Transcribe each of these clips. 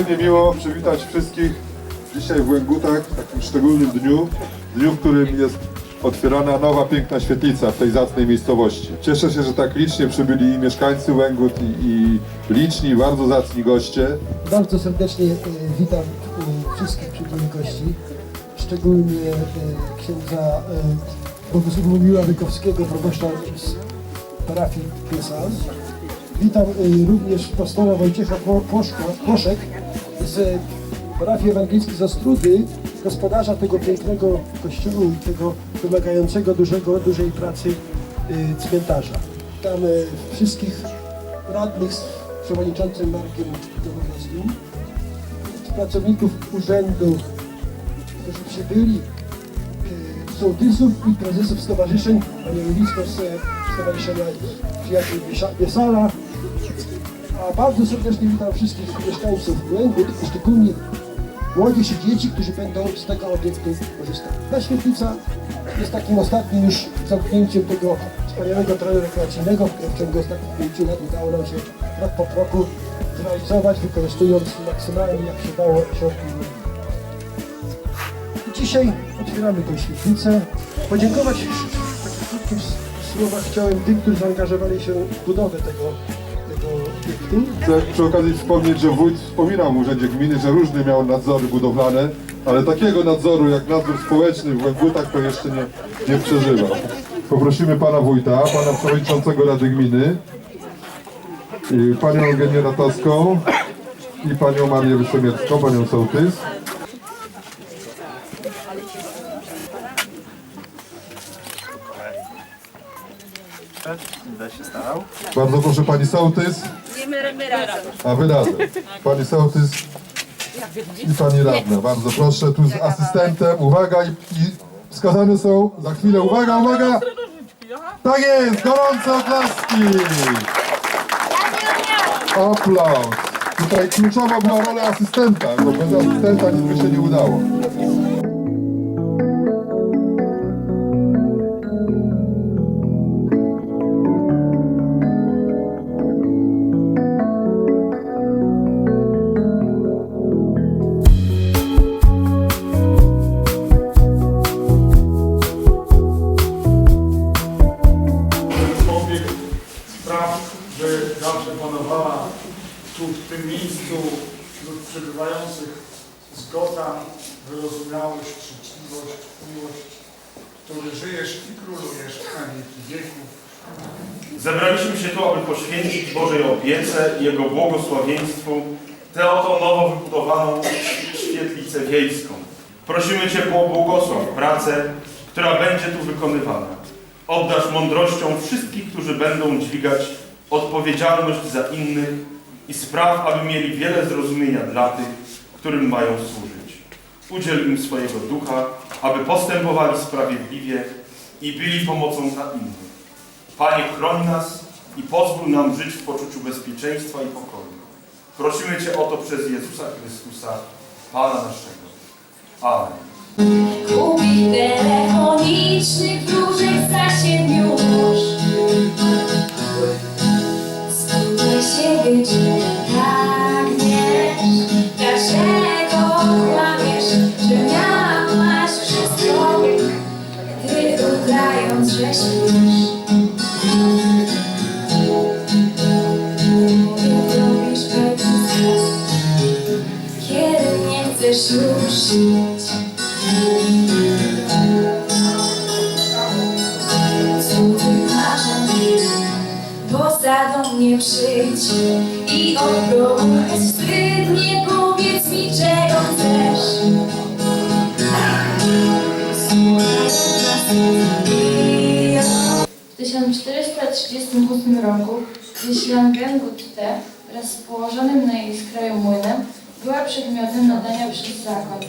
niezmiernie miło przywitać wszystkich dzisiaj w Łęgutach, w takim szczególnym dniu, dniu, w którym jest otwierana nowa piękna świetlica w tej zacnej miejscowości. Cieszę się, że tak licznie przybyli mieszkańcy Łęgut i, i liczni, bardzo zacni goście. Bardzo serdecznie e, witam e, wszystkich przybyłych gości, szczególnie e, księdza e, Bogusława Miła Wykowskiego, proboszcza z parafii Piesa. Witam również pastora Wojciecha Pło- Płoszka, z parafii ewangelickiej z Ostrudy, gospodarza tego pięknego kościoła i tego wymagającego dużego, dużej pracy e, cmentarza. Witam e, wszystkich radnych z przewodniczącym Markiem Nowogórskim, pracowników urzędu, którzy przybyli, e, sołtysów i prezesów stowarzyszeń, panie Lubisko z Stowarzyszenia Przyjaciół Biesala, bardzo serdecznie witam wszystkich mieszkańców Łęgut, szczególnie młodzież i dzieci, którzy będą z tego obiektu korzystać. Ta świetlica jest takim ostatnim już zamknięciem tego wspaniałego terenu rekreacyjnego, które w ciągu ostatnich pięciu lat udało nam się rok po roku zrealizować, wykorzystując maksymalnie jak się dało środki. Dzisiaj otwieramy tę świetlicę. Podziękować w takich krótkich słowach chciałem tym, którzy zaangażowali się w budowę tego. Chcę przy okazji wspomnieć, że wójt wspominał w Urzędzie Gminy, że różne miał nadzory budowlane, ale takiego nadzoru jak nadzór społeczny w Łęgutach to jeszcze nie, nie przeżywał. Poprosimy pana wójta, pana przewodniczącego Rady Gminy, i panią Eugenię Ratowską i panią Marię Wysemiecką, panią sołtys. Będę się starał. Bardzo proszę pani sołtys, a wy razem. Pani sołtys i pani radna. Bardzo proszę, tu z asystentem. Uwaga i, i wskazane są za chwilę. Uwaga, uwaga! Tak jest, gorące oklaski! Aplauz. Tutaj kluczowa była rola asystenta, bo bez asystenta nic by się nie udało. Przebywających zgoda, wyrozumiałość, życzliwość, miłość, który żyjesz i królujesz na wieki wieków. Zebraliśmy się tu, aby poświęcić Bożej opiece i Jego błogosławieństwu tę oto nowo wybudowaną świetlicę wiejską. Prosimy Cię błogosław pracę, która będzie tu wykonywana. Obdarz mądrością wszystkich, którzy będą dźwigać odpowiedzialność za innych i spraw, aby mieli wiele zrozumienia dla tych, którym mają służyć. Udziel im swojego ducha, aby postępowali sprawiedliwie i byli pomocą dla innych. Panie, chroń nas i pozwól nam żyć w poczuciu bezpieczeństwa i pokoju. Prosimy Cię o to przez Jezusa Chrystusa, Pana naszego. Amen. Telefoniczny, chcesz już żyć Cudzy marzeń Poza do mnie przyjdź I odprowadź 1438 roku, gdy Ślangen Gutte wraz z położonym na jej skraju młynem była przedmiotem nadania przez zakon.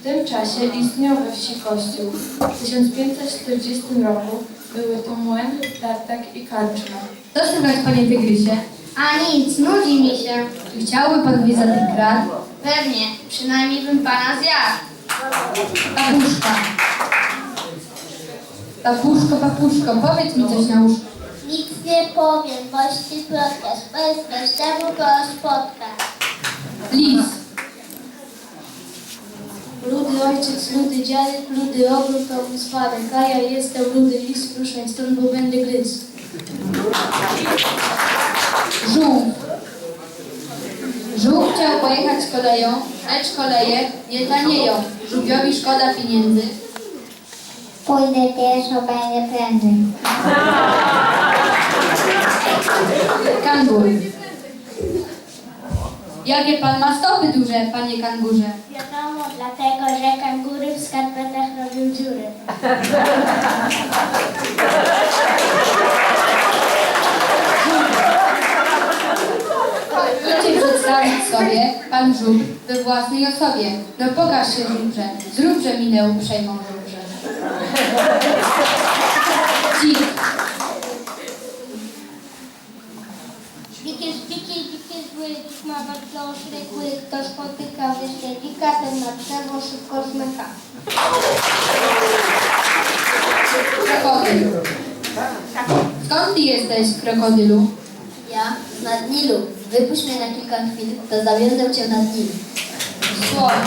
W tym czasie istniał we wsi kościół. W 1540 roku były to młyn, tartak i karczma. Co słychać, panie tygrysie? A nic, nudzi mi się. Czy chciałby pan gwizdany krat? Pewnie, przynajmniej bym pana zjadł. Papuszka. Papuszko, papuszko, powiedz mi coś na uszko. Powiem, boś ci plotkarz, bez każdemu go spotka. Lis, ojciec ludy, dziadek ludy, ogród to spadek, a ja jestem ludy, list ruszaj stąd, bo będę gryzł. Żółw. Żółw chciał pojechać koleją, lecz koleje nie tanieją. Żółwiowi szkoda pieniędzy. Pójdę pieszo, będzie prędzej. Kangur. Jakie pan ma stopy duże, panie kangurze? Wiadomo, dlatego, że kangury w skarpetach robią dziury. Idźcie przedstawić sobie, pan żółw, we własnej osobie. No pokaż się żółwrze, zróbże minę uprzejmą żółwrze. Dzik. Dzik ma bardzo ostry kły. Kto spotyka wyższe dzika, ten na drzewo szybko zmyka. Krokodyl. Skąd ty jesteś, krokodylu? Ja nad Nilu. Wypuść mnie na kilka chwil, to zawiozę cię nad Nil. Słoń.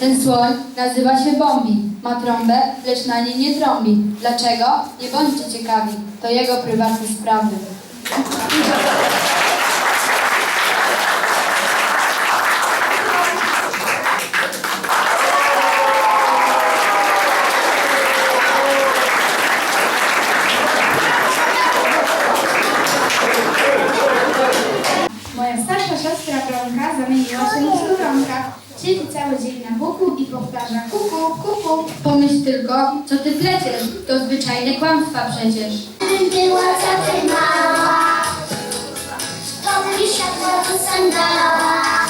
Ten słoń nazywa się Bombi. Ma trąbę, lecz na niej nie trąbi. Dlaczego? Nie bądźcie ciekawi. To jego prywatne sprawy. よかった。Pomyśl tylko, co ty pleciesz. To zwyczajne kłamstwa przecież. Była mała, to sandała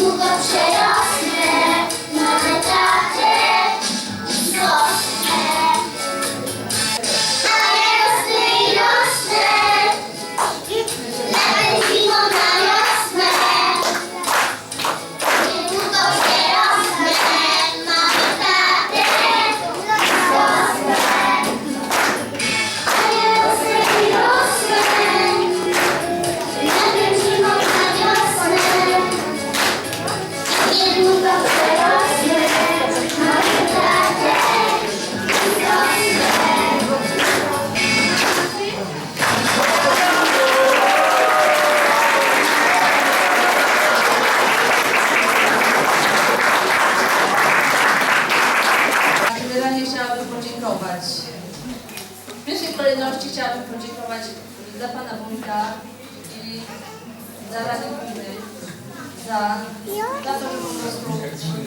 Mutlu bir şey yap.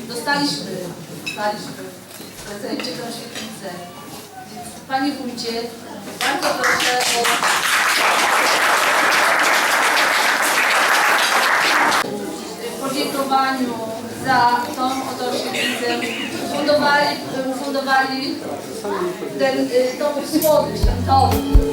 Dostaliśmy, dostaliśmy w prezencie tą świetlicę. Więc Panie Wójcie, bardzo proszę o podziękowaniu za tą oto świetlicę. Fundowali, fundowali ten, tą słodycz, tom.